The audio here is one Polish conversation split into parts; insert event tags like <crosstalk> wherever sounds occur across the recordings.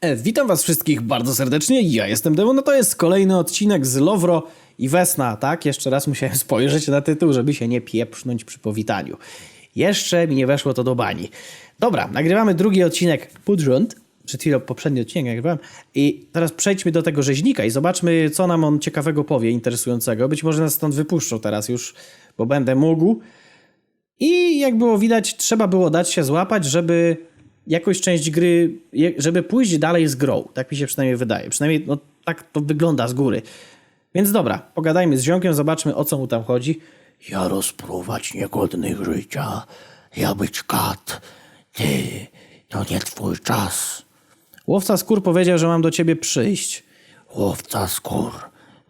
E, witam was wszystkich bardzo serdecznie, ja jestem Demon, no to jest kolejny odcinek z Lowro i Wesna, tak? Jeszcze raz musiałem <laughs> spojrzeć na tytuł, żeby się nie pieprznąć przy powitaniu. Jeszcze mi nie weszło to do bani. Dobra, nagrywamy drugi odcinek pod rząd. Przed chwilą poprzedni odcinek nagrywałem. I teraz przejdźmy do tego rzeźnika i zobaczmy, co nam on ciekawego powie, interesującego. Być może nas stąd wypuszczą teraz już, bo będę mógł. I jak było widać, trzeba było dać się złapać, żeby jakąś część gry, żeby pójść dalej z grą. Tak mi się przynajmniej wydaje. Przynajmniej no, tak to wygląda z góry. Więc dobra, pogadajmy z ziomkiem, zobaczmy o co mu tam chodzi. Ja rozpruwać niegodnych życia, ja być kat. Ty, to nie twój czas. Łowca skór powiedział, że mam do ciebie przyjść. Łowca skór,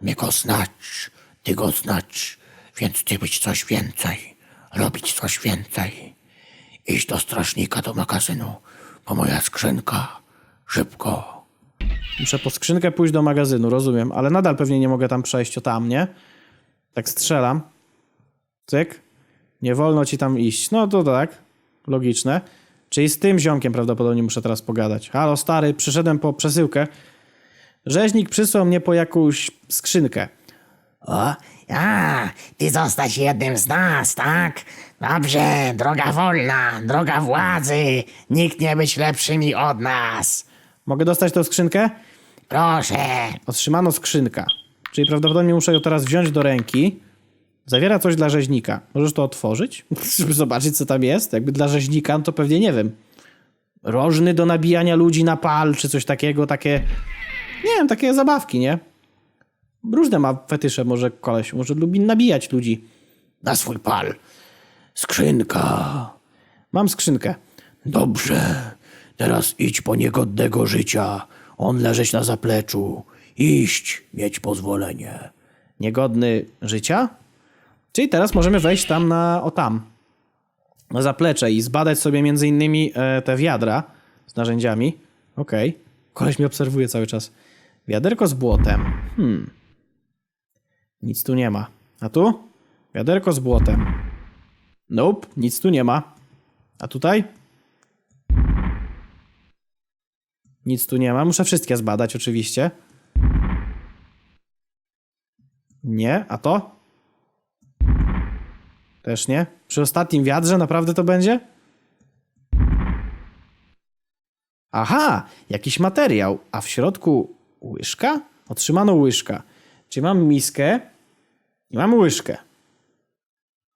mnie go znać, ty go znać, więc ty być coś więcej, robić coś więcej. Iść do strażnika do magazynu, po moja skrzynka, szybko. Muszę po skrzynkę pójść do magazynu, rozumiem, ale nadal pewnie nie mogę tam przejść o tam, nie? Tak strzelam. Cyk. Nie wolno ci tam iść. No to tak. Logiczne. Czyli z tym ziomkiem prawdopodobnie muszę teraz pogadać. Halo stary, przyszedłem po przesyłkę. Rzeźnik przysłał mnie po jakąś skrzynkę. O, a, ty zostać jednym z nas, tak? Dobrze, droga wolna, droga władzy, nikt nie być lepszymi od nas. Mogę dostać tą skrzynkę? Proszę, Otrzymano skrzynka. Czyli prawdopodobnie muszę ją teraz wziąć do ręki. Zawiera coś dla rzeźnika. Możesz to otworzyć, <laughs> żeby zobaczyć, co tam jest. Jakby dla rzeźnika, no to pewnie nie wiem. Rożny do nabijania ludzi na pal, czy coś takiego, takie. Nie wiem, takie zabawki, nie? Różne ma fetysze, może koleś, może lubi nabijać ludzi. Na swój pal. Skrzynka. Mam skrzynkę. Dobrze, teraz idź po niegodnego życia. On leżeć na zapleczu. Iść, mieć pozwolenie. Niegodny życia? Czyli teraz możemy wejść tam na, o tam, na zaplecze i zbadać sobie między innymi e, te wiadra z narzędziami. Okej. Koleś mnie obserwuje cały czas. Wiaderko z błotem. Hmm. Nic tu nie ma. A tu? Wiaderko z błotem. Nope, nic tu nie ma. A tutaj? Nic tu nie ma. Muszę wszystkie zbadać oczywiście. Nie, a to? Też nie. Przy ostatnim wiadrze naprawdę to będzie? Aha, jakiś materiał, a w środku łyżka? Otrzymano łyżka. Czyli mam miskę i mam łyżkę.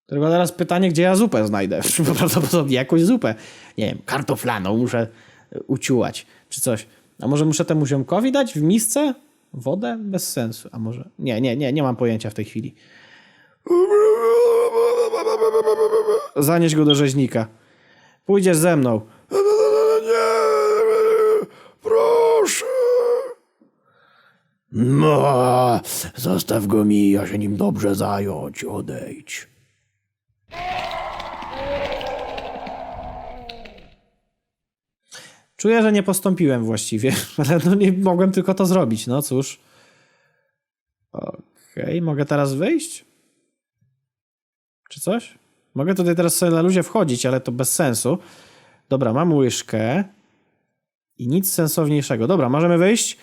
Tylko teraz pytanie, gdzie ja zupę znajdę? <laughs> Prawdopodobnie jakąś zupę. Nie wiem, kartoflaną muszę y, uciułać, czy coś. A może muszę temu ziomkowi dać w misce wodę? Bez sensu. A może... Nie, nie, nie, nie mam pojęcia w tej chwili. Zanieś go do rzeźnika. Pójdziesz ze mną. Nie, proszę. No, zostaw go mi, ja się nim dobrze zająć. Odejdź. Czuję, że nie postąpiłem właściwie, <laughs> ale no nie mogłem tylko to zrobić. No cóż. Okej, mogę teraz wyjść? Czy coś? Mogę tutaj teraz sobie na luzie wchodzić, ale to bez sensu. Dobra, mam łyżkę. I nic sensowniejszego. Dobra, możemy wyjść?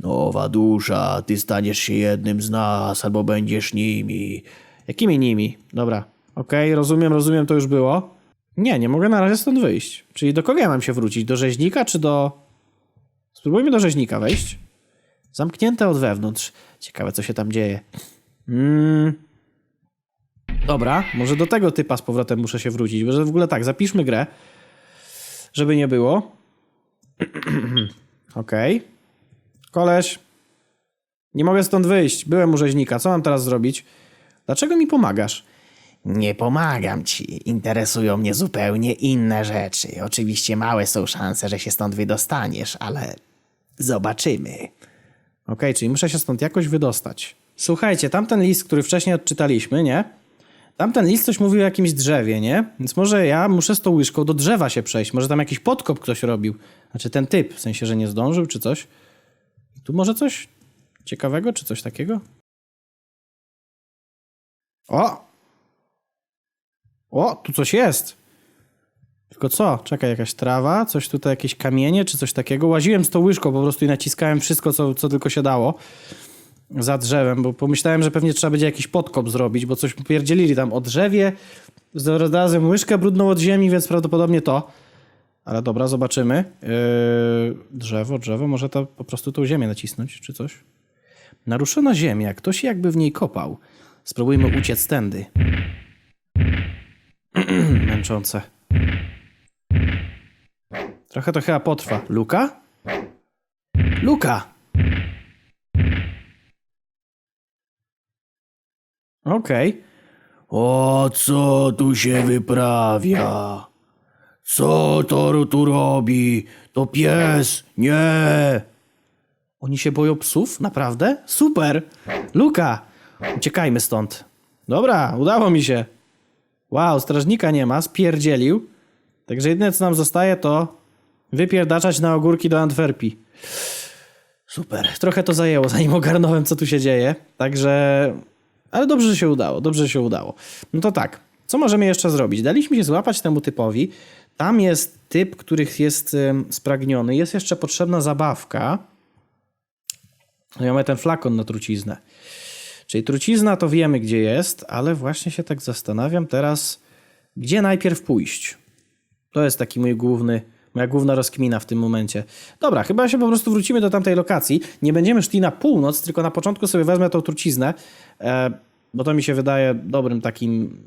Nowa dusza, ty staniesz się jednym z nas, albo będziesz nimi. Jakimi nimi? Dobra. Okej, rozumiem, rozumiem, to już było. Nie, nie mogę na razie stąd wyjść. Czyli do kogo ja mam się wrócić? Do rzeźnika czy do... Spróbujmy do rzeźnika wejść. Zamknięte od wewnątrz. Ciekawe, co się tam dzieje. Mm. Dobra, może do tego typa z powrotem muszę się wrócić. Może w ogóle tak, zapiszmy grę. Żeby nie było. <clears throat> Okej. Koleś. Nie mogę stąd wyjść. Byłem u rzeźnika. Co mam teraz zrobić? Dlaczego mi pomagasz? Nie pomagam ci, interesują mnie zupełnie inne rzeczy. Oczywiście małe są szanse, że się stąd wydostaniesz, ale zobaczymy. Okej, czyli muszę się stąd jakoś wydostać. Słuchajcie, tamten list, który wcześniej odczytaliśmy, nie? Tamten list coś mówił o jakimś drzewie, nie? Więc może ja muszę z tą łyżką do drzewa się przejść. Może tam jakiś podkop ktoś robił. Znaczy ten typ, w sensie, że nie zdążył, czy coś. Tu może coś ciekawego, czy coś takiego? O! O, tu coś jest. Tylko co? Czekaj, jakaś trawa, coś tutaj, jakieś kamienie, czy coś takiego. Łaziłem z tą łyżką po prostu i naciskałem wszystko, co, co tylko się dało za drzewem, bo pomyślałem, że pewnie trzeba będzie jakiś podkop zrobić, bo coś pierdzielili tam o drzewie, znalazłem łyżkę brudną od ziemi, więc prawdopodobnie to. Ale dobra, zobaczymy. Yy, drzewo, drzewo, może to po prostu tą ziemię nacisnąć, czy coś? Naruszona ziemia, ktoś jakby w niej kopał. Spróbujmy uciec tędy. Męczące. Trochę to chyba potrwa. Luka? Luka! Okej. O co tu się wyprawia? Co to tu robi? To pies, nie! Oni się boją psów? Naprawdę? Super! Luka! Uciekajmy stąd. Dobra, udało mi się. Wow, strażnika nie ma, spierdzielił. Także jedyne co nam zostaje to wypierdaczać na ogórki do Antwerpii. Super. Trochę to zajęło, zanim ogarnąłem, co tu się dzieje. Także... Ale dobrze, że się udało. Dobrze, się udało. No to tak. Co możemy jeszcze zrobić? Daliśmy się złapać temu typowi. Tam jest typ, których jest spragniony. Jest jeszcze potrzebna zabawka. No ja mamy ten flakon na truciznę. Czyli trucizna to wiemy, gdzie jest, ale właśnie się tak zastanawiam teraz, gdzie najpierw pójść. To jest taki mój główny, moja główna rozkmina w tym momencie. Dobra, chyba się po prostu wrócimy do tamtej lokacji. Nie będziemy szli na północ, tylko na początku sobie wezmę tą truciznę, e, bo to mi się wydaje dobrym takim,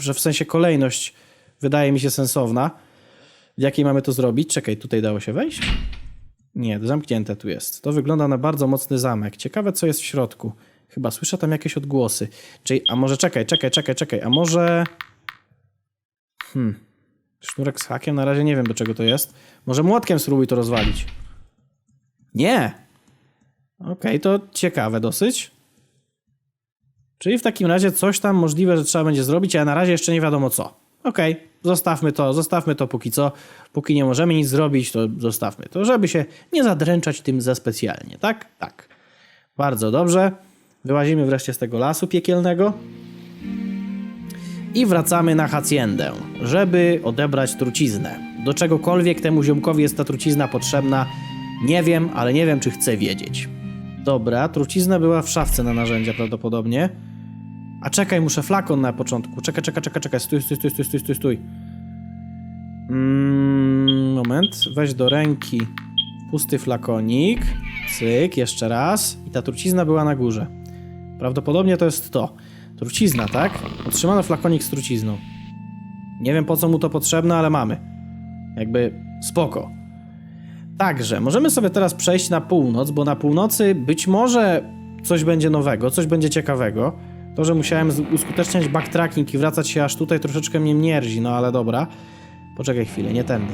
że w sensie kolejność wydaje mi się sensowna. W jakiej mamy to zrobić? Czekaj, tutaj dało się wejść? Nie, zamknięte tu jest. To wygląda na bardzo mocny zamek. Ciekawe, co jest w środku. Chyba słyszę tam jakieś odgłosy. Czyli, a może czekaj, czekaj, czekaj, czekaj, a może... Hmm. Sznurek z hakiem? Na razie nie wiem, do czego to jest. Może młotkiem spróbuj to rozwalić. Nie! Okej, to ciekawe dosyć. Czyli w takim razie coś tam możliwe, że trzeba będzie zrobić, ale na razie jeszcze nie wiadomo co. Okej, zostawmy to, zostawmy to póki co. Póki nie możemy nic zrobić, to zostawmy to, żeby się nie zadręczać tym za specjalnie, tak? Tak. Bardzo dobrze. Wyłazimy wreszcie z tego lasu piekielnego. I wracamy na haciendę, żeby odebrać truciznę. Do czegokolwiek temu ziomkowi jest ta trucizna potrzebna, nie wiem, ale nie wiem, czy chcę wiedzieć. Dobra, trucizna była w szafce na narzędzia prawdopodobnie. A czekaj, muszę flakon na początku. Czekaj, czekaj, czekaj, czekaj. Stój, stój, stój, stój, stój, stój, stój. Mm, moment. Weź do ręki pusty flakonik. Cyk, jeszcze raz. I ta trucizna była na górze. Prawdopodobnie to jest to. Trucizna, tak? Otrzymano flakonik z trucizną. Nie wiem po co mu to potrzebne, ale mamy. Jakby spoko. Także, możemy sobie teraz przejść na północ, bo na północy być może coś będzie nowego, coś będzie ciekawego. To, że musiałem uskuteczniać backtracking i wracać się aż tutaj troszeczkę mnie mierzi, no ale dobra. Poczekaj chwilę, nie tędy.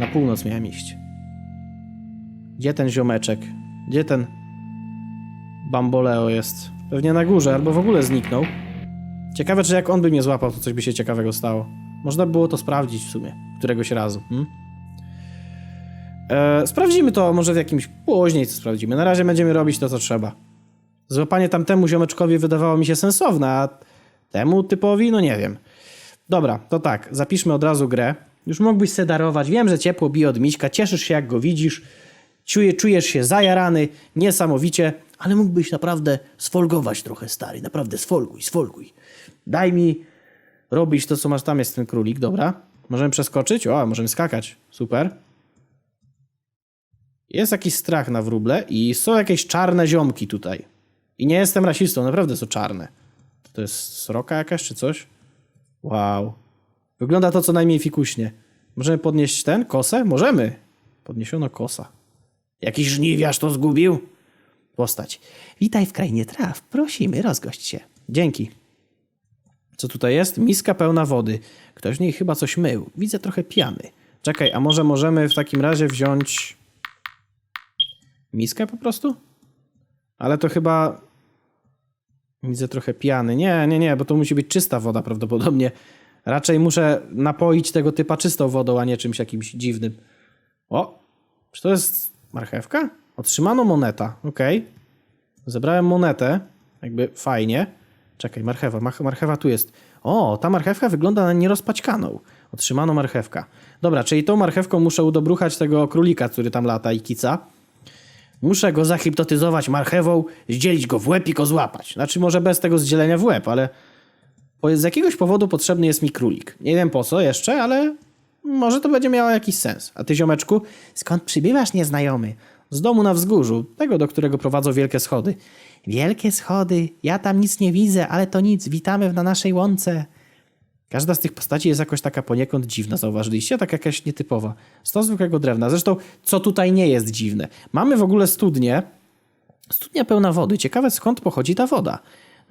Na północ miałem iść. Gdzie ten ziomeczek? Gdzie ten bamboleo jest? Pewnie na górze, albo w ogóle zniknął. Ciekawe, czy jak on by mnie złapał, to coś by się ciekawego stało. Można by było to sprawdzić w sumie, któregoś razu. Hmm? E, sprawdzimy to może w jakimś później, co sprawdzimy. Na razie będziemy robić to, co trzeba. Złapanie tamtemu ziomeczkowi wydawało mi się sensowne, a temu typowi, no nie wiem. Dobra, to tak, zapiszmy od razu grę. Już mógłbyś se darować. Wiem, że ciepło bije od miśka, cieszysz się jak go widzisz, czuje, czujesz się zajarany, niesamowicie, ale mógłbyś naprawdę sfolgować trochę, stary. Naprawdę sfolguj, sfolguj. Daj mi robić to, co masz tam, jest ten królik, dobra. Możemy przeskoczyć? O, możemy skakać. Super. Jest jakiś strach na wróble i są jakieś czarne ziomki tutaj. I nie jestem rasistą, naprawdę są czarne. To jest sroka jakaś czy coś? Wow. Wygląda to co najmniej fikuśnie. Możemy podnieść ten, kosę? Możemy. Podniesiono kosa. Jakiś żniwiarz to zgubił? Postać. Witaj w krainie traw. Prosimy, rozgość się. Dzięki. Co tutaj jest? Miska pełna wody. Ktoś w niej chyba coś mył. Widzę trochę piany. Czekaj, a może możemy w takim razie wziąć miskę po prostu? Ale to chyba widzę trochę piany. Nie, nie, nie, bo to musi być czysta woda prawdopodobnie. Raczej muszę napoić tego typa czystą wodą, a nie czymś jakimś dziwnym. O, czy to jest marchewka? Otrzymano moneta, okej. Zebrałem monetę, jakby fajnie. Czekaj, marchewa, marchewa tu jest. O, ta marchewka wygląda na nierozpaćkaną. Otrzymano marchewka. Dobra, czyli tą marchewką muszę udobruchać tego królika, który tam lata i kica. Muszę go zahipnotyzować marchewą, zdzielić go w łeb i go złapać. Znaczy może bez tego zdzielenia w łeb, ale z jakiegoś powodu potrzebny jest mi królik. Nie wiem po co jeszcze, ale może to będzie miało jakiś sens. A ty, ziomeczku, skąd przybywasz nieznajomy? Z domu na wzgórzu, tego, do którego prowadzą wielkie schody. Wielkie schody, ja tam nic nie widzę, ale to nic, witamy na naszej łące. Każda z tych postaci jest jakoś taka poniekąd dziwna, zauważyliście? Tak jakaś nietypowa. Stos zwykłego drewna. Zresztą, co tutaj nie jest dziwne? Mamy w ogóle studnię. Studnia pełna wody. Ciekawe skąd pochodzi ta woda.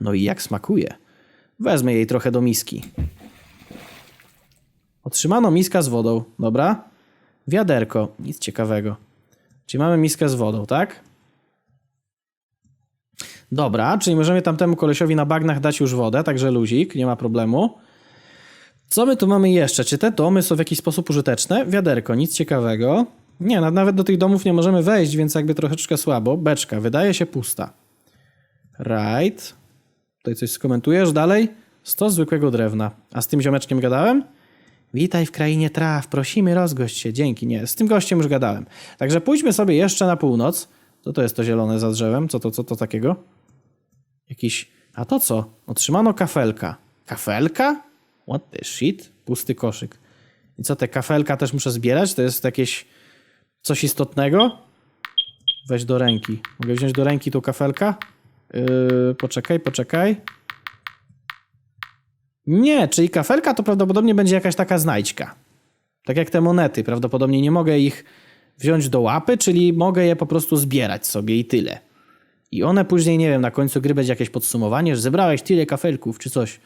No i jak smakuje. Wezmę jej trochę do miski. Otrzymano miska z wodą, dobra? Wiaderko, nic ciekawego. Czyli mamy miskę z wodą, tak? Dobra, czyli możemy tamtemu kolesiowi na bagnach dać już wodę, także luzik, nie ma problemu. Co my tu mamy jeszcze? Czy te domy są w jakiś sposób użyteczne? Wiaderko, nic ciekawego. Nie, na- nawet do tych domów nie możemy wejść, więc jakby troszeczkę słabo. Beczka, wydaje się pusta. Right. Tutaj coś skomentujesz dalej? Stos zwykłego drewna. A z tym ziomeczkiem gadałem? Witaj w krainie traw, prosimy rozgość się. Dzięki, nie. Z tym gościem już gadałem. Także pójdźmy sobie jeszcze na północ. Co to jest to zielone za drzewem? Co to, co to takiego? Jakiś... A to co? Otrzymano kafelka. Kafelka? What the shit? Pusty koszyk. I co, te kafelka też muszę zbierać? To jest jakieś coś istotnego? Weź do ręki. Mogę wziąć do ręki tą kafelkę? Yy, poczekaj, poczekaj. Nie, czyli kafelka to prawdopodobnie będzie jakaś taka znajdźka. Tak jak te monety, prawdopodobnie nie mogę ich wziąć do łapy, czyli mogę je po prostu zbierać sobie i tyle. I one później, nie wiem, na końcu gry będzie jakieś podsumowanie, że zebrałeś tyle kafelków czy coś.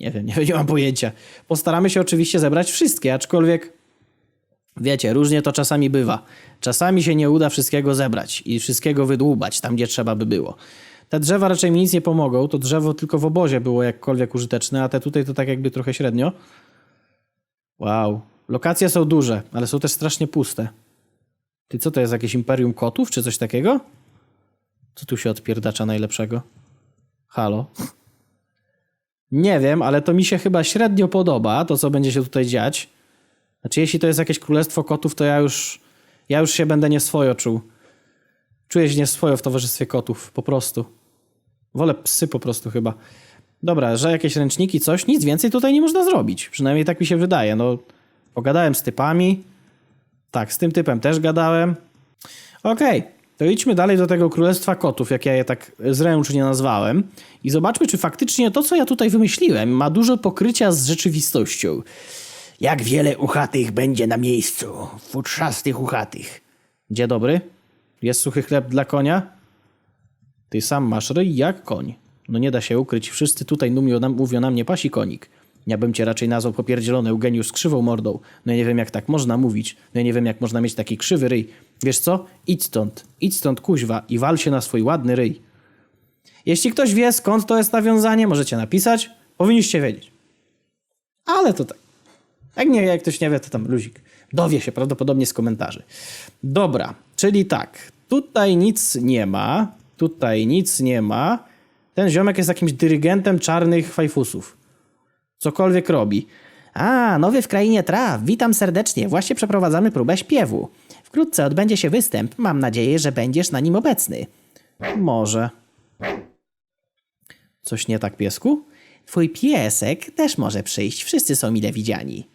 Nie wiem, <laughs> nie, nie mam pojęcia. Postaramy się oczywiście zebrać wszystkie, aczkolwiek wiecie, różnie to czasami bywa. Czasami się nie uda wszystkiego zebrać i wszystkiego wydłubać tam, gdzie trzeba by było. Te drzewa raczej mi nic nie pomogą. To drzewo tylko w obozie było jakkolwiek użyteczne, a te tutaj to tak jakby trochę średnio. Wow. Lokacje są duże, ale są też strasznie puste. Ty co to jest, jakieś imperium kotów czy coś takiego? Co tu się odpierdacza najlepszego? Halo? Nie wiem, ale to mi się chyba średnio podoba, to co będzie się tutaj dziać. Znaczy, jeśli to jest jakieś królestwo kotów, to ja już, ja już się będę nieswojo czuł. Czuję się nieswojo w towarzystwie kotów, po prostu. Wolę psy po prostu chyba. Dobra, że jakieś ręczniki, coś, nic więcej tutaj nie można zrobić. Przynajmniej tak mi się wydaje. No, pogadałem z typami. Tak, z tym typem też gadałem. Okej, to idźmy dalej do tego królestwa kotów, jak ja je tak zręcznie nazwałem. I zobaczmy, czy faktycznie to, co ja tutaj wymyśliłem, ma dużo pokrycia z rzeczywistością. Jak wiele uchatych będzie na miejscu, futrzastych uchatych. Dzień dobry. Jest suchy chleb dla konia? Ty sam masz ryj jak koń. No nie da się ukryć, wszyscy tutaj mówią na, mówią na mnie pasi konik. Ja bym cię raczej nazwał popierdzielony Eugeniusz z krzywą mordą. No ja nie wiem jak tak można mówić. No ja nie wiem jak można mieć taki krzywy ryj. Wiesz co? Idź stąd. Idź stąd kuźwa i wal się na swój ładny ryj. Jeśli ktoś wie skąd to jest nawiązanie, możecie napisać. Powinniście wiedzieć. Ale to tak. Jak, nie, jak ktoś nie wie, to tam luzik. Dowie się prawdopodobnie z komentarzy. Dobra, czyli tak. Tutaj nic nie ma. Tutaj nic nie ma. Ten ziomek jest jakimś dyrygentem czarnych fajfusów. Cokolwiek robi. A, nowy w krainie traw. Witam serdecznie. Właśnie przeprowadzamy próbę śpiewu. Wkrótce odbędzie się występ. Mam nadzieję, że będziesz na nim obecny. Może. Coś nie tak, piesku? Twój piesek też może przyjść. Wszyscy są mile widziani.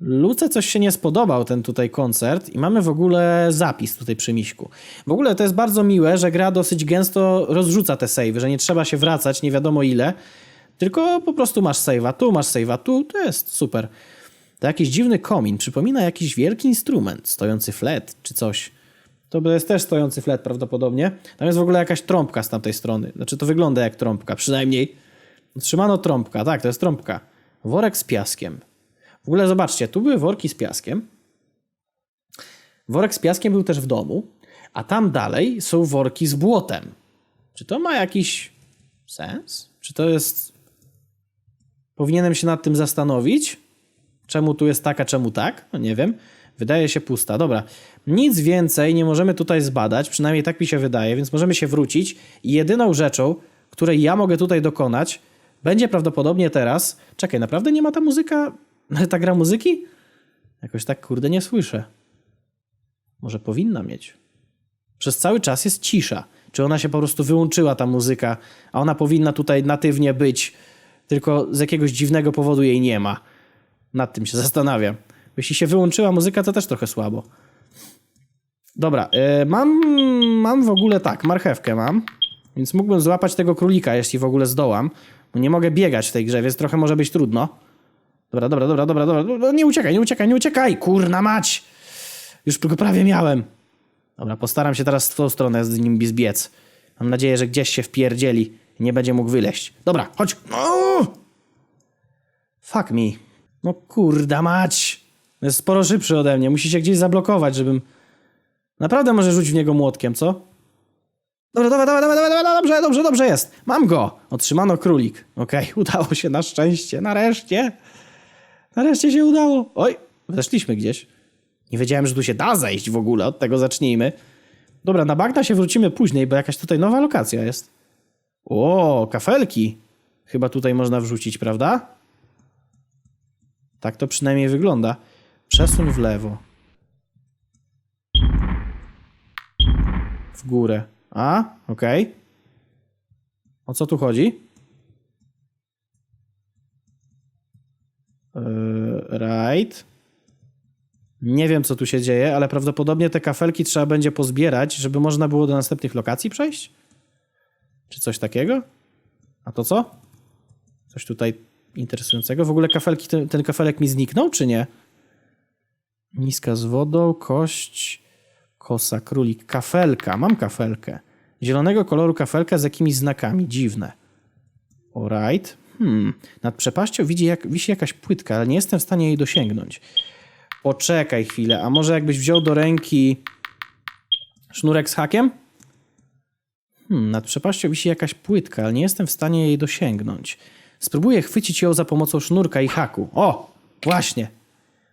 Luce coś się nie spodobał ten tutaj koncert i mamy w ogóle zapis tutaj przy miśku. W ogóle to jest bardzo miłe, że gra dosyć gęsto rozrzuca te savey, że nie trzeba się wracać nie wiadomo ile, tylko po prostu masz save'a tu, masz save'a tu, to jest super. To jakiś dziwny komin, przypomina jakiś wielki instrument, stojący flet czy coś. To jest też stojący flet prawdopodobnie. Tam jest w ogóle jakaś trąbka z tamtej strony. Znaczy to wygląda jak trąbka, przynajmniej. Trzymano trąbka, tak, to jest trąbka. Worek z piaskiem. W ogóle zobaczcie, tu były worki z piaskiem. Worek z piaskiem był też w domu, a tam dalej są worki z błotem. Czy to ma jakiś sens? Czy to jest. Powinienem się nad tym zastanowić? Czemu tu jest tak, a czemu tak? No nie wiem. Wydaje się pusta. Dobra. Nic więcej nie możemy tutaj zbadać, przynajmniej tak mi się wydaje, więc możemy się wrócić i jedyną rzeczą, której ja mogę tutaj dokonać, będzie prawdopodobnie teraz. Czekaj, naprawdę nie ma ta muzyka, ta gra muzyki? Jakoś tak kurde nie słyszę. Może powinna mieć. Przez cały czas jest cisza. Czy ona się po prostu wyłączyła, ta muzyka, a ona powinna tutaj natywnie być, tylko z jakiegoś dziwnego powodu jej nie ma. Nad tym się zastanawiam. Jeśli się wyłączyła muzyka, to też trochę słabo. Dobra, e, mam, mam w ogóle tak, marchewkę mam, więc mógłbym złapać tego królika, jeśli w ogóle zdołam. Nie mogę biegać w tej grze, więc trochę może być trudno. Dobra, dobra, dobra, dobra, dobra. No, Nie uciekaj, nie uciekaj, nie uciekaj! Kurna mać! Już go prawie miałem. Dobra, postaram się teraz w tą stronę z nim zbiec. Mam nadzieję, że gdzieś się wpierdzieli i nie będzie mógł wyleść. Dobra, chodź. No! Fuck me. No kurda mać. Jest sporo szybszy ode mnie. Musi się gdzieś zablokować, żebym... Naprawdę może rzucić w niego młotkiem, co? Dobra, dobra, dobra, dobra, dobra, dobra, dobrze, dobrze, dobrze jest. Mam go. Otrzymano królik. Okej, <laughs> udało się na szczęście. Nareszcie. Nareszcie się udało. Oj, weszliśmy gdzieś. Nie wiedziałem, że tu się da zejść w ogóle. Od tego zacznijmy. Dobra, na Bagda się wrócimy później, bo jakaś tutaj nowa lokacja jest. O, kafelki. Chyba tutaj można wrzucić, prawda? Tak to przynajmniej wygląda. Przesuń w lewo. W górę. A, okej. O co tu chodzi? Right. Nie wiem, co tu się dzieje, ale prawdopodobnie te kafelki trzeba będzie pozbierać, żeby można było do następnych lokacji przejść? Czy coś takiego? A to co? Coś tutaj interesującego. W ogóle kafelki, ten, ten kafelek mi zniknął, czy nie? Miska z wodą, kość, kosa, królik, kafelka. Mam kafelkę. Zielonego koloru kafelka z jakimiś znakami. Dziwne. Alright. Hmm. Nad przepaścią widzi jak, wisi jakaś płytka, ale nie jestem w stanie jej dosięgnąć. Poczekaj chwilę, a może jakbyś wziął do ręki sznurek z hakiem? Hmm, nad przepaścią wisi jakaś płytka, ale nie jestem w stanie jej dosięgnąć. Spróbuję chwycić ją za pomocą sznurka i haku. O, właśnie.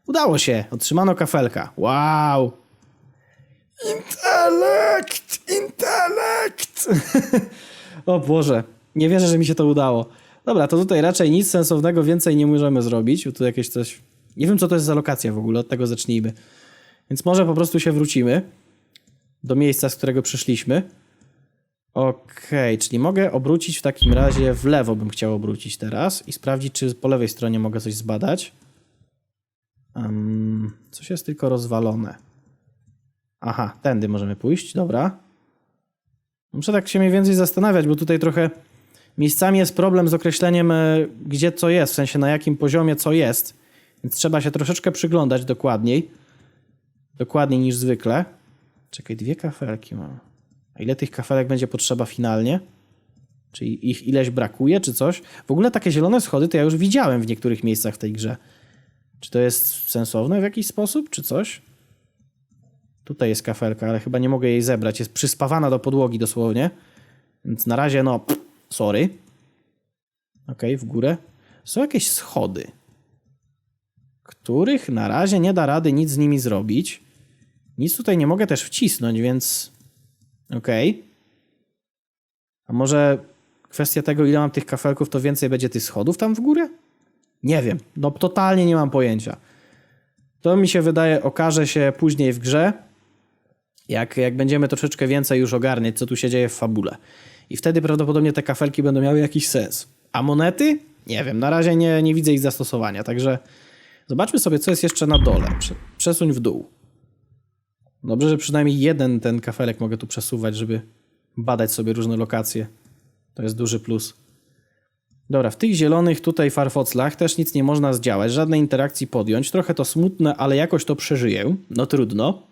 Udało się. Otrzymano kafelka. Wow. Intelekt! Intelekt! <laughs> o Boże. Nie wierzę, że mi się to udało. Dobra, to tutaj raczej nic sensownego więcej nie możemy zrobić. Tu jakieś coś... Nie wiem, co to jest za lokacja w ogóle. Od tego zacznijmy. Więc może po prostu się wrócimy do miejsca, z którego przyszliśmy. Okej, czyli mogę obrócić w takim razie w lewo bym chciał obrócić teraz i sprawdzić, czy po lewej stronie mogę coś zbadać. Um, coś jest tylko rozwalone. Aha, tędy możemy pójść, dobra. Muszę tak się mniej więcej zastanawiać, bo tutaj trochę miejscami jest problem z określeniem, e, gdzie co jest, w sensie na jakim poziomie co jest. Więc trzeba się troszeczkę przyglądać dokładniej. Dokładniej niż zwykle. Czekaj, dwie kafelki mam. A ile tych kafelek będzie potrzeba finalnie? Czy ich ileś brakuje, czy coś? W ogóle takie zielone schody to ja już widziałem w niektórych miejscach w tej grze. Czy to jest sensowne w jakiś sposób, czy coś? Tutaj jest kafelka, ale chyba nie mogę jej zebrać. Jest przyspawana do podłogi dosłownie. Więc na razie, no, pff, sorry. Okej, w górę. Są jakieś schody, których na razie nie da rady nic z nimi zrobić. Nic tutaj nie mogę też wcisnąć, więc okej. A może kwestia tego, ile mam tych kafelków, to więcej będzie tych schodów tam w górę? Nie wiem. No totalnie nie mam pojęcia. To mi się wydaje, okaże się później w grze, jak, jak będziemy troszeczkę więcej już ogarniać, co tu się dzieje w fabule. I wtedy prawdopodobnie te kafelki będą miały jakiś sens. A monety? Nie wiem, na razie nie, nie widzę ich zastosowania, także zobaczmy sobie, co jest jeszcze na dole. Prze- Przesuń w dół. Dobrze, że przynajmniej jeden ten kafelek mogę tu przesuwać, żeby badać sobie różne lokacje. To jest duży plus. Dobra, w tych zielonych tutaj farfoclach też nic nie można zdziałać, żadnej interakcji podjąć. Trochę to smutne, ale jakoś to przeżyję. No trudno.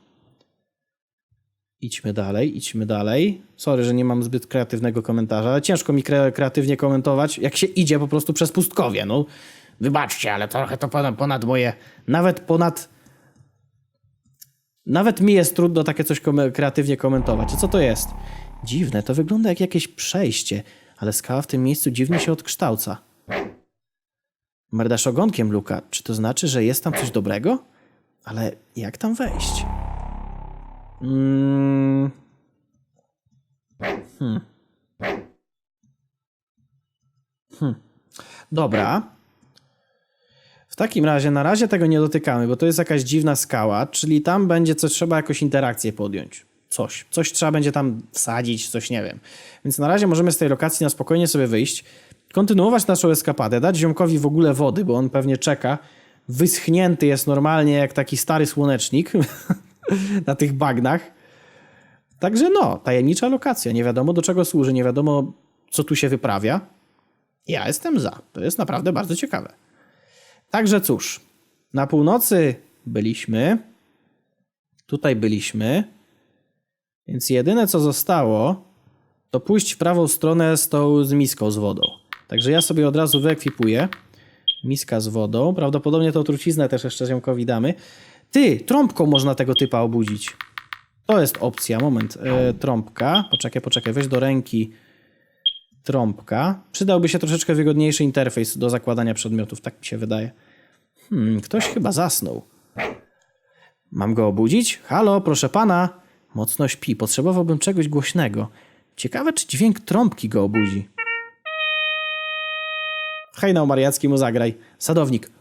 Idźmy dalej, idźmy dalej. Sorry, że nie mam zbyt kreatywnego komentarza, ciężko mi kre kreatywnie komentować, jak się idzie po prostu przez pustkowie. No, Wybaczcie, ale trochę to ponad, ponad moje... nawet ponad. Nawet mi jest trudno takie coś kom kreatywnie komentować. A co to jest? Dziwne, to wygląda jak jakieś przejście, ale skała w tym miejscu dziwnie się odkształca. Merdasz ogonkiem, Luka. Czy to znaczy, że jest tam coś dobrego? Ale jak tam wejść? Mm. Hmm. Dobra. W takim razie na razie tego nie dotykamy, bo to jest jakaś dziwna skała, czyli tam będzie coś, trzeba jakąś interakcję podjąć. Coś. Coś trzeba będzie tam wsadzić, coś nie wiem. Więc na razie możemy z tej lokacji na spokojnie sobie wyjść, kontynuować naszą eskapadę, dać ziomkowi w ogóle wody, bo on pewnie czeka. Wyschnięty jest normalnie jak taki stary słonecznik <laughs> <laughs> na tych bagnach. Także no, tajemnicza lokacja. Nie wiadomo do czego służy, nie wiadomo co tu się wyprawia. Ja jestem za. To jest naprawdę bardzo ciekawe. Także cóż, na północy byliśmy. Tutaj byliśmy. Więc jedyne co zostało, to pójść w prawą stronę z tą z miską z wodą. Także ja sobie od razu wyekwipuję. Miska z wodą. Prawdopodobnie tą truciznę też jeszcze ziomkowi damy. Ty, trąbką można tego typa obudzić. To jest opcja. Moment. E, trąbka. Poczekaj, poczekaj. Weź do ręki trąbka. Przydałby się troszeczkę wygodniejszy interfejs do zakładania przedmiotów, tak mi się wydaje. Hmm, ktoś chyba zasnął. Mam go obudzić? Halo, proszę pana. Mocno śpi. Potrzebowałbym czegoś głośnego. Ciekawe, czy dźwięk trąbki go obudzi. Hejnał Mariacki mu zagraj. Sadownik.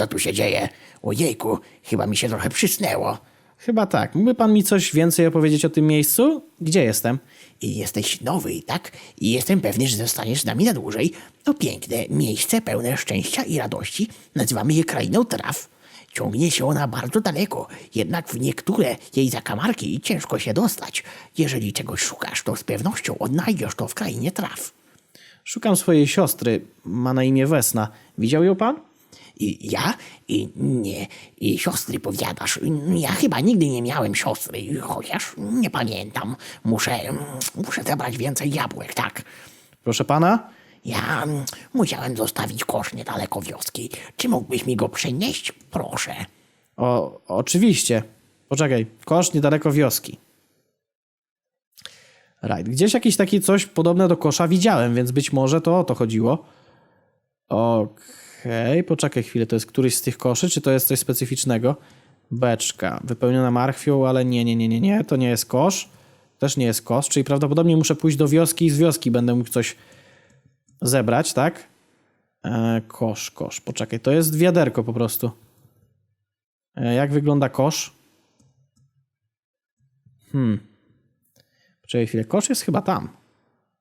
Co tu się dzieje? Ojejku, chyba mi się trochę przysnęło. Chyba tak. Mógłby pan mi coś więcej opowiedzieć o tym miejscu? Gdzie jestem? I jesteś nowy, tak? I jestem pewny, że zostaniesz z nami na dłużej. To piękne miejsce pełne szczęścia i radości. Nazywamy je krainą traw. Ciągnie się ona bardzo daleko, jednak w niektóre jej zakamarki ciężko się dostać. Jeżeli czegoś szukasz, to z pewnością odnajdziesz to w krainie traw. Szukam swojej siostry. Ma na imię Wesna. Widział ją pan? I ja? I nie. I siostry powiadasz. Ja chyba nigdy nie miałem siostry, chociaż nie pamiętam. Muszę, muszę zebrać więcej jabłek, tak. Proszę pana? Ja mm, musiałem zostawić kosz niedaleko wioski. Czy mógłbyś mi go przynieść? Proszę. O, oczywiście. Poczekaj, kosz niedaleko wioski. Right. Gdzieś jakieś takie coś podobne do kosza widziałem, więc być może to o to chodziło. Okej, poczekaj chwilę, to jest któryś z tych koszy, czy to jest coś specyficznego? Beczka, wypełniona marchwią, ale nie, nie, nie, nie, nie, to nie jest kosz. Też nie jest kosz, czyli prawdopodobnie muszę pójść do wioski i z wioski będę mógł coś zebrać, tak? E, kosz, kosz, poczekaj, to jest wiaderko po prostu. E, Jak wygląda kosz? Hmm. Poczekaj chwilę. Kosz jest chyba tam.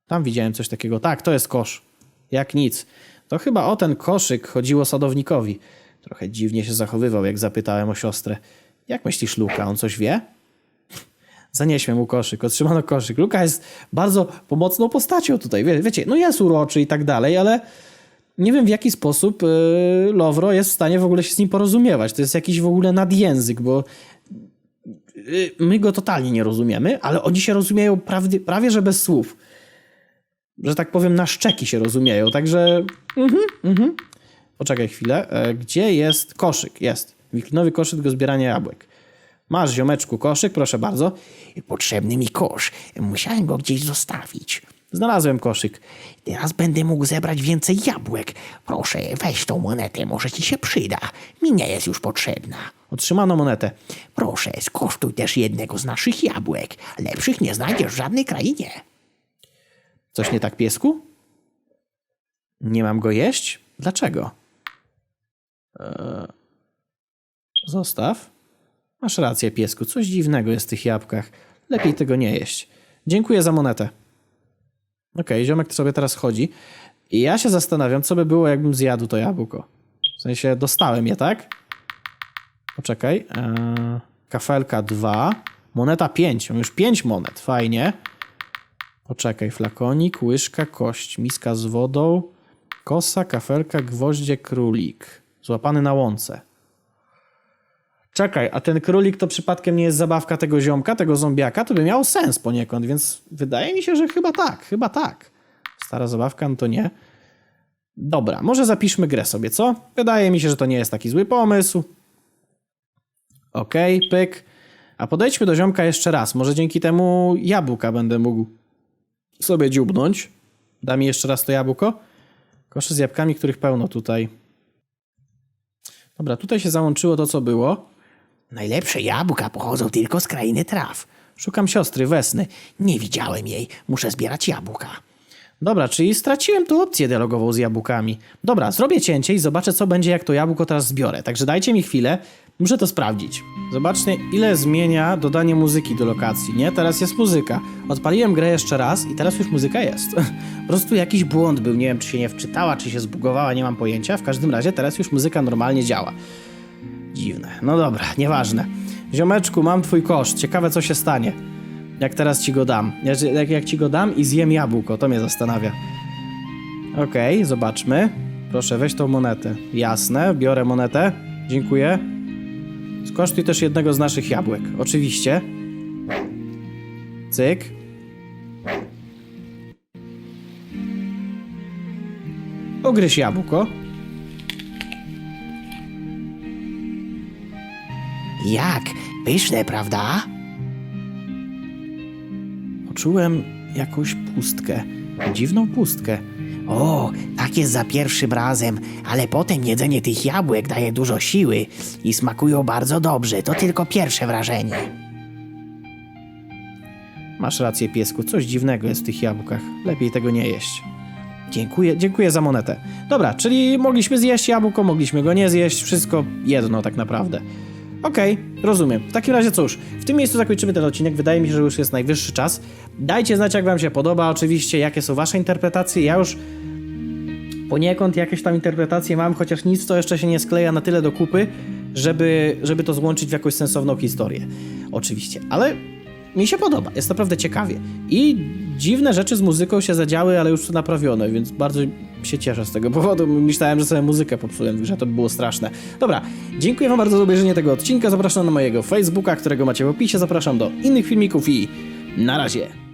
Tam widziałem coś takiego. Tak, to jest kosz. Jak nic. To chyba o ten koszyk chodziło sadownikowi. Trochę dziwnie się zachowywał, jak zapytałem o siostrę. Jak myślisz, Luka? On coś wie? <laughs> Zanieśmy mu koszyk, otrzymano koszyk. Luka jest bardzo pomocną postacią tutaj. Wie, wiecie, no jest uroczy i tak dalej, ale nie wiem w jaki sposób yy, Lowro jest w stanie w ogóle się z nim porozumiewać. To jest jakiś w ogóle nadjęzyk, bo yy, my go totalnie nie rozumiemy, ale oni się rozumieją prawie, prawie że bez słów. Że tak powiem, na szczeki się rozumieją, także... Mhm, mhm. Poczekaj chwilę. E, gdzie jest koszyk? Jest. Wiklinowy koszyk do zbierania jabłek. Masz, ziomeczku, koszyk, proszę bardzo. Potrzebny mi kosz. Musiałem go gdzieś zostawić. Znalazłem koszyk. Teraz będę mógł zebrać więcej jabłek. Proszę, weź tą monetę, może ci się przyda. Mi nie jest już potrzebna. Otrzymano monetę. Proszę, skosztuj też jednego z naszych jabłek. Lepszych nie znajdziesz w żadnej krainie. Coś nie tak, piesku? Nie mam go jeść? Dlaczego? Eee, zostaw. Masz rację, piesku. Coś dziwnego jest w tych jabłkach. Lepiej tego nie jeść. Dziękuję za monetę. Okej, ziomek sobie teraz chodzi. I ja się zastanawiam, co by było, jakbym zjadł to jabłko. W sensie, dostałem je, tak? Poczekaj. Eee, kafelka 2. Moneta 5. Mam już 5 monet. Fajnie. Poczekaj, flakonik, łyżka, kość, miska z wodą, kosa, kafelka, gwoździe, królik. Złapany na łące. Czekaj, a ten królik to przypadkiem nie jest zabawka tego ziomka, tego zombiaka? To by miało sens poniekąd, więc wydaje mi się, że chyba tak, chyba tak. Stara zabawka, no to nie. Dobra, może zapiszmy grę sobie, co? Wydaje mi się, że to nie jest taki zły pomysł. Okej, pyk. A podejdźmy do ziomka jeszcze raz. Może dzięki temu jabłka będę mógł sobie dziubnąć. Da mi jeszcze raz to jabłko. Kosze z jabłkami, których pełno tutaj. Dobra, tutaj się załączyło to, co było. Najlepsze jabłka pochodzą tylko z krainy traw. Szukam siostry, Wesny. Nie widziałem jej, muszę zbierać jabłka. Dobra, czyli straciłem tu opcję dialogową z jabłkami. Dobra, zrobię cięcie i zobaczę, co będzie, jak to jabłko teraz zbiorę. Także dajcie mi chwilę, muszę to sprawdzić. Zobaczcie, ile zmienia dodanie muzyki do lokacji, nie? Teraz jest muzyka. Odpaliłem grę jeszcze raz i teraz już muzyka jest. <laughs> po prostu jakiś błąd był, nie wiem, czy się nie wczytała, czy się zbugowała, nie mam pojęcia. W każdym razie teraz już muzyka normalnie działa. Dziwne. No dobra, nieważne. Ziomeczku, mam twój koszt. Ciekawe, co się stanie. Jak teraz ci go dam. Jak, jak, ci go dam i zjem jabłko, to mnie zastanawia. Okej, zobaczmy. Proszę, weź tą monetę. Jasne, biorę monetę. Dziękuję. Skosztuj też jednego z naszych jabłek. Oczywiście. Cyk. Ugryź jabłko. Jak? Pyszne, prawda? Poczułem jakąś pustkę. Dziwną pustkę. O, tak jest za pierwszym razem, ale potem jedzenie tych jabłek daje dużo siły i smakują bardzo dobrze. To tylko pierwsze wrażenie. Masz rację, piesku, coś dziwnego jest w tych jabłkach. Lepiej tego nie jeść. Dziękuję, dziękuję za monetę. Dobra, czyli mogliśmy zjeść jabłko, mogliśmy go nie zjeść, wszystko jedno tak naprawdę. Okej, rozumiem. W takim razie cóż, w tym miejscu zakończymy ten odcinek. Wydaje mi się, że już jest najwyższy czas. Dajcie znać, jak wam się podoba, oczywiście, jakie są wasze interpretacje. Ja już poniekąd jakieś tam interpretacje mam, chociaż nic to jeszcze się nie skleja na tyle do kupy, żeby, żeby to złączyć w jakąś sensowną historię. Oczywiście, ale mi się podoba, jest naprawdę ciekawie. I dziwne rzeczy z muzyką się zadziały, ale już są naprawione, więc bardzo się cieszę z tego powodu. Myślałem, że sobie muzykę popsułem, że to by było straszne. Dobra, dziękuję wam bardzo za obejrzenie tego odcinka, zapraszam na mojego Facebooka, którego macie w opisie, zapraszam do innych filmików i na razie.